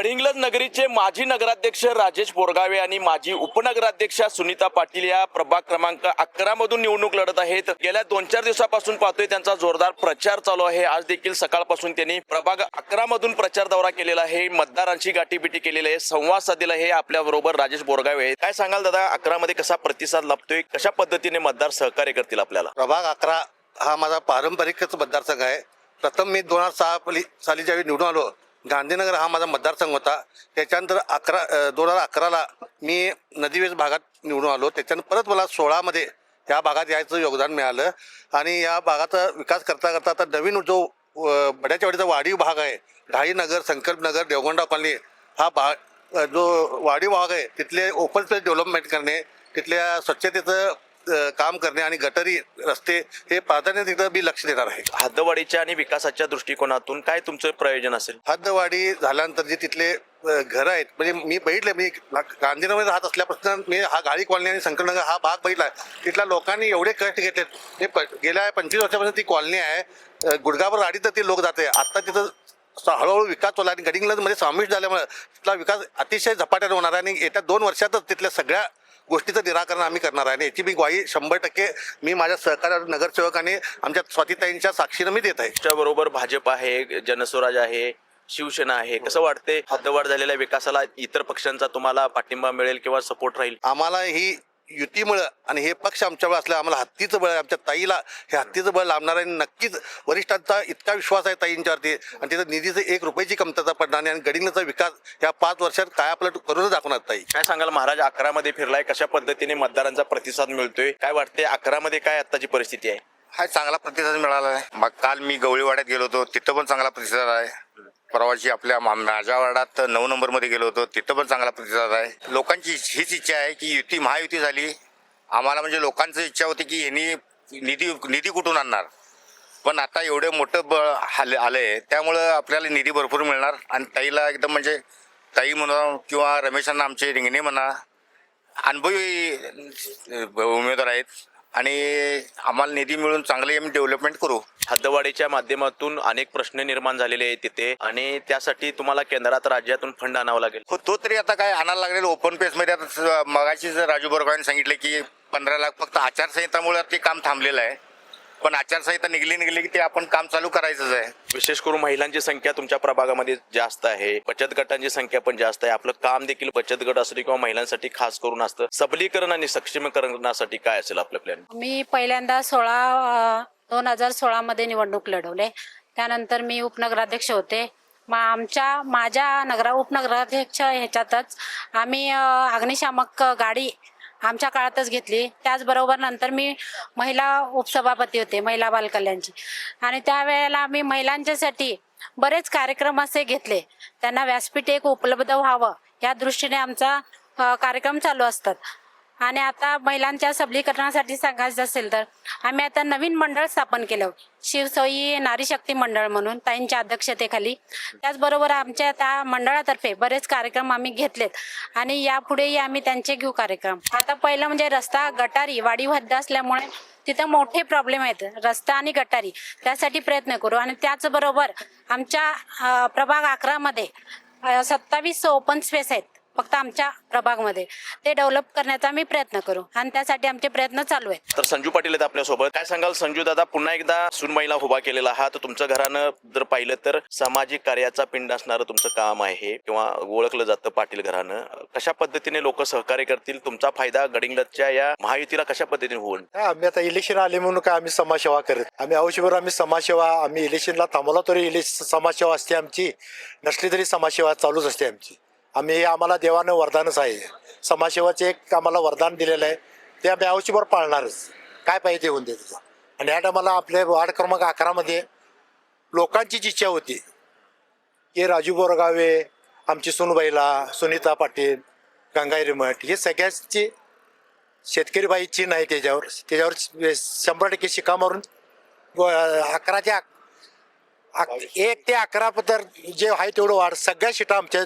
गडिंग्लज नगरीचे माजी नगराध्यक्ष राजेश बोरगावे आणि माजी उपनगराध्यक्षा सुनीता पाटील या प्रभाग क्रमांक अकरा मधून निवडणूक लढत आहेत. गेल्या दोन चार दिवसापासून पाहतोय त्यांचा जोरदार प्रचार चालू आहे. आज देखील सकाळपासून त्यांनी प्रभाग अकरा मधून प्रचार दौरा केलेला आहे. मतदारांची गाठीबिटी केलेली आहे. संवाद साधलेला आहे आपल्या बरोबर राजेश बोरगावे. आहेत काय सांगाल दादा अकरा मध्ये कसा प्रतिसाद लाभतोय? कशा पद्धतीने मतदार सहकार्य करतील आपल्याला? प्रभाग अकरा हा माझा पारंपरिकच मतदारसंघ आहे. प्रथम मी दोन हजार सहा पली साली ज्यावेळी निवडून आलो गांधीनगर हा माझा मतदारसंघ होता. त्याच्यानंतर अकरा दोन हजार अकराला मी नदीवेस भागात निवडून आलो. त्याच्यानंतर परत मला सोळामध्ये या भागात यायचं योगदान मिळालं. आणि या भागाचा विकास करता करता आता नवीन जो बड्याच्या वाडीचा वाढीव भाग आहे ढाईनगर संकल्पनगर देवगोंडा कॉलनी हा भाग जो वाढीव भाग आहे तिथले ओपन स्पेस डेव्हलपमेंट करणे तिथल्या स्वच्छतेचं काम करणे आणि गटरी रस्ते हे प्राधान्य तिथं मी लक्ष देणार आहे. हद्दवाढीच्या आणि विकासाच्या दृष्टिकोनातून काय तुमचं प्रयोजन असेल? हद्दवाढी झाल्यानंतर जे तिथले घरं आहेत म्हणजे मी बघितले मी गांधीनगर राहत असल्यापासून मी हा गाडी कॉलनी आणि संकटनगर हा भाग बघितला तिथल्या लोकांनी एवढे कष्ट घेतलेत. हे प गेल्या पंचवीस वर्षापासून ती कॉलनी आहे. गुडगावर गाडी तर ते लोक जाते. आता तिथं हळूहळू विकास होला आणि गडिंग्लजमध्ये समावेश झाल्यामुळे तिथला विकास अतिशय झपाट्याने होणार आहे आणि येत्या दोन वर्षातच तिथल्या सगळ्या गोष्टीचं निराकरण आम्ही करणार आहे आणि याची मी ग्वाही शंभर टक्के मी माझ्या सहकार्य नगरसेवक आणि आमच्या स्वातीताईंच्या साक्षीनं मी देत आहे. च्या बरोबर भाजप आहे जनस्वराज आहे शिवसेना आहे. कसं वाटते हद्दवाढ झालेल्या विकासाला इतर पक्षांचा तुम्हाला पाठिंबा मिळेल किंवा सपोर्ट राहील? आम्हाला ही युतीमुळं आणि हे पक्ष आमच्यावर असल्या आम्हाला हत्तीचं बळ आहे. आमच्या ताईला हे हत्तीचं बळ लाभणार आहे आणि नक्कीच वरिष्ठांचा इतका विश्वास आहे ताईंच्यावरती. आणि तिथं निधीचं एक रुपयाची कमतरता पडणार नाही आणि गडिंगचा विकास या पाच वर्षात काय आपलं करूनच दाखवणार ताई. काय सांगाल महाराज अकरा मध्ये फिरलाय कशा पद्धतीने मतदारांचा प्रतिसाद मिळतोय? काय वाटते अकरा मध्ये काय आताची परिस्थिती आहे? हा चांगला प्रतिसाद मिळाला आहे. मग काल मी गवळीवाड्यात गेलो होतो तिथं पण चांगला प्रतिसाद आहे. परवाची आपल्या माझ्या वार्डात नऊ नंबरमध्ये गेलो होतो तिथं पण चांगला प्रतिसाद आहे. लोकांची हीच इच्छा आहे की युती महायुती झाली. आम्हाला म्हणजे लोकांची इच्छा होती की यांनी निधी निधी कुठून आणणार? पण आता एवढं मोठं बळ आले आलंय त्यामुळं आपल्याला निधी भरपूर मिळणार. आणि ताईला एकदम म्हणजे ताई म्हणा किंवा रमेशांना आमचे रिंगणे म्हणा अनुभवी उमेदवार आहेत. आणि आम्हाला निधी मिळून चांगले आम्ही डेव्हलपमेंट करू. हद्दवाढीच्या माध्यमातून अनेक प्रश्न निर्माण झालेले आहेत तिथे आणि त्यासाठी तुम्हाला केंद्रात राज्यातून फंड आणावं लागेल. हो तो तरी आता काय आणायला लागलेलं ओपन पेसमध्ये आता मगाशीच राजू बोरगावांनी सांगितलं की पंधरा लाख फक्त आचारसंहितामुळे ते काम थांबलेलं आहे. पण आचारसंहिता निघली निघली की ते आपण काम चालू करायचंच आहे. विशेष करून महिलांची संख्या तुमच्या प्रभागामध्ये जास्त आहे. बचत गटांची संख्या पण जास्त आहे. आपलं काम देखील बचत गट असू दे किंवा महिलांसाठी खास करून असतं. सबलीकरण आणि सक्षमीकरणासाठी काय असेल आपलं प्लॅन मी पहिल्यांदा सोळा दोन हजार सोळामध्ये निवडणूक लढवले. त्यानंतर मी उपनगराध्यक्ष होते. आमच्या माझ्या नगरा उपनगराध्यक्ष ह्याच्यातच आम्ही अग्निशामक गाडी आमच्या काळातच घेतली. त्याचबरोबर नंतर मी महिला उपसभापती होते महिला बालकल्याणची. आणि त्यावेळेला आम्ही महिलांच्यासाठी बरेच कार्यक्रम असे घेतले. त्यांना व्यासपीठ एक उपलब्ध व्हावं या दृष्टीने आमचा कार्यक्रम चालू असतात. आणि आता महिलांच्या सबलीकरणासाठी सांगायचं असेल तर आम्ही आता नवीन मंडळ स्थापन केलं. शिवसोयी नारी शक्ती मंडळ म्हणून ताईंच्या अध्यक्षतेखाली. त्याचबरोबर आमच्या त्या मंडळातर्फे बरेच कार्यक्रम आम्ही घेतलेत. आणि यापुढेही आम्ही त्यांचे घेऊ कार्यक्रम. आता पहिलं म्हणजे रस्ता गटारी वाढीव हद्द असल्यामुळे तिथं मोठे प्रॉब्लेम आहेत. रस्ता आणि गटारी त्यासाठी प्रयत्न करू. आणि त्याचबरोबर आमच्या प्रभाग अकरामध्ये सत्तावीस ओपन स्पेस आहेत. फक्त आमच्या प्रभागमध्ये. ते डेव्हलप करण्याचा आम्ही प्रयत्न करू. आणि त्यासाठी आमचे प्रयत्न चालू आहेत. तर संजू पाटील आहेत आपल्यासोबत. काय सांगाल संजू दादा? पुन्हा एकदा सून महिला उभा केलेला आहात तुमचं घरानं जर पाहिलं तर सामाजिक कार्याचा पिंड असणारं तुमचं काम आहे किंवा ओळखलं जातं पाटील घरानं. कशा पद्धतीने लोक सहकार्य करतील? तुमचा फायदा गडिंगलजच्या या महायुतीला कशा पद्धतीने होईल? काय आम्ही आता इलेक्शन आले म्हणून काय आम्ही समाजसेवा करत आम्ही आयुष्यभर आम्ही समाजसेवा आम्ही इलेक्शनला थांबवला तरी इलेक्शन समाजसेवा असते आमची. नसली तरी समाजसेवा चालूच असते आमची. आम्ही आम्हाला देवानं वरदानच आहे. समाजसेवाचे एक आम्हाला वरदान दिलेलं आहे. ते आम्ही आयुष्यभर पाळणारच. काय पाहिजे ते होऊन दे तुझं? आणि ह्या टायमाला आपल्या वार्ड क्रमांक अकरामध्ये लोकांची जी इच्छा होती की राजू बोरगावे आमची सुनबाईला सुनीता पाटील गंगाई मठ हे सगळ्यांची शेतकरी बाईची नाही त्याच्यावर. त्याच्यावर शंभर टक्के शिका मारून अकराच्या अक- एक ते अकरा तर जे आहे तेवढं वाढ. सगळ्या शिटा आमच्या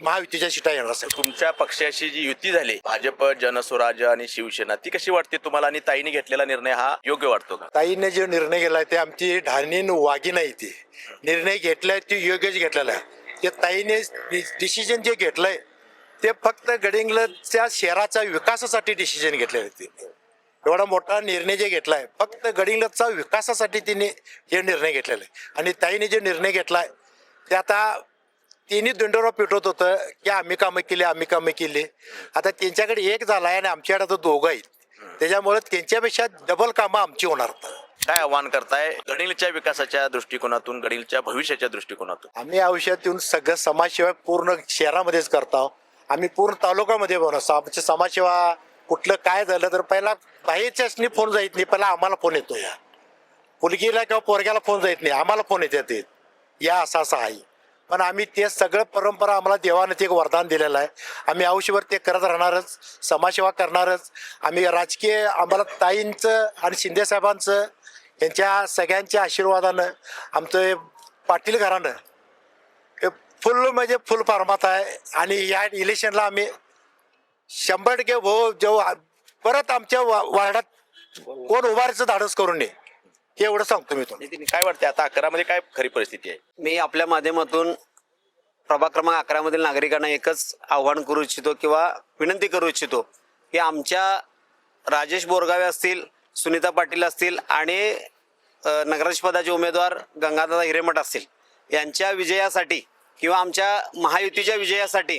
महायुतीच्या शिटा येणार असेल. तुमच्या पक्षाशी जी युती झाली भाजप जनस्वराज्य आणि शिवसेना ती कशी वाटते तुम्हाला आणि ताईने घेतलेला निर्णय हा योग्य वाटतो का? ताईने जो निर्णय घेतलाय ते आमची ढाणीन वागी नाही ती. निर्णय घेतलाय ती योग्यच घेतलेला आहे. ते ताईने डिसिजन जे घेतलंय ते फक्त गडिंग्लजच्या शहराच्या विकासासाठी डिसिजन घेतलेलं आहे तिने एवढा मोठा निर्णय जे घेतलाय फक्त गडिंग्लजचा विकासासाठी तिने हे निर्णय घेतलेला आहे. आणि ताईने जे निर्णय घेतलाय ते आता तिन्ही दंडोरा पिटवत होतं की आम्ही कामं केली आम्ही कामं केली. आता त्यांच्याकडे एक झालाय आणि आमच्याकडे आता दोघं आहेत. त्याच्यामुळे त्यांच्यापेक्षा डबल कामं आमची होणार काय आव्हान करताय? गडिलच्या विकासाच्या दृष्टिकोनातून गडिलच्या भविष्याच्या दृष्टिकोनातून? आम्ही आयुष्यात येऊन सगळं समाजसेवा पूर्ण शहरामध्येच करतो आम्ही पूर्ण तालुक्यामध्ये बनवतो आमची समाजसेवा कुठलं काय झालं तर पहिला बाहेरच्याच फोन जायत नाही पहिला आम्हाला फोन येतो या. मुलगीला किंवा पोरग्याला फोन जायत नाही आम्हाला फोन येतात या असं असं आहे. पण आम्ही ते सगळं परंपरा आम्हाला देवानं ते एक वरदान दिलेलं आहे. आम्ही आयुष्यभर ते करत राहणारच समाजसेवा करणारच. आम्ही राजकीय आम्हाला ताईंचं आणि शिंदेसाहेबांचं यांच्या सगळ्यांच्या आशीर्वादानं आमचं हे पाटील घरानं हे फुल म्हणजे फुल फार्मात आहे. आणि या इलेक्शनला आम्ही शंभर टक्के हो जेव्हा परत आमच्या वा- वार्डात कोण उभारायचं धाडस करून नये एवढं सांगतो मी नितीन, काय वाटतं आता अकरा मध्ये काय खरी परिस्थिती आहे? मी आपल्या माध्यमातून प्रभाग क्रमांक अकरा मधील नागरिकांना एकच आव्हान करू इच्छितो किंवा विनंती करू इच्छितो की आमच्या राजेश बोरगावे असतील सुनीता पाटील असतील आणि अ, नगराध्यक्षपदाचे उमेदवार गंगादादा हिरेमठ असतील यांच्या विजयासाठी किंवा आमच्या महायुतीच्या विजयासाठी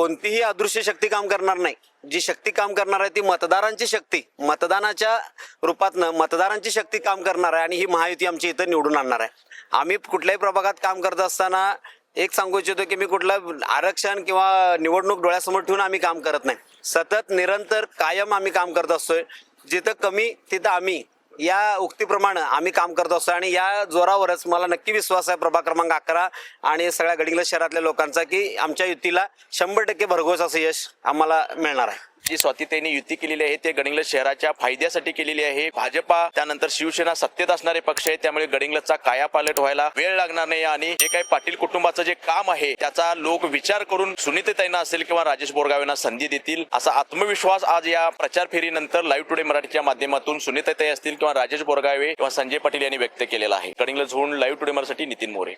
कोणतीही अदृश्य शक्ती काम करणार नाही. जी शक्ती काम करणार आहे ती मतदारांची शक्ती. मतदानाच्या रूपातनं मतदारांची शक्ती काम करणार आहे आणि ही महायुती आमची इथं निवडून आणणार आहे. आम्ही कुठल्याही प्रभागात काम करत असताना एक सांगू इच्छितो की मी कुठलं आरक्षण किंवा निवडणूक डोळ्यासमोर ठेवून आम्ही काम करत नाही. सतत निरंतर कायम आम्ही काम करत असतोय. जिथं कमी तिथं आम्ही. या उक्तीप्रमाणे आम्ही काम करत असतो आणि या जोरावरच मला नक्की विश्वास आहे प्रभाग क्रमांक अकरा आणि सगळ्या गडिंग्लज शहरातल्या लोकांचा की आमच्या युतीला शंभर टक्के भरघोस असं यश आम्हाला मिळणार आहे. जी स्वातीताईंनी युती केलेली आहे ते गडिंग्लज शहराच्या फायद्यासाठी केलेली आहे. भाजपा त्यानंतर शिवसेना सत्तेत असणारे पक्ष आहे त्यामुळे गडिंग्लजचा कायापालट व्हायला वेळ लागणार नाही आणि जे काही पाटील कुटुंबाचं जे काम आहे त्याचा लोक विचार करून सुनीताईंना असेल किंवा राजेश बोरगावेंना संधी देतील असा आत्मविश्वास आज या प्रचार फेरीनंतर लाईव्ह टुडे मराठीच्या माध्यमातून सुनीताताई असतील किंवा राजेश बोरगावे किंवा संजय पाटील यांनी व्यक्त केलेला आहे. गडिंग्लजहून लाईव्ह टुडे मराठी नितीन मोरे.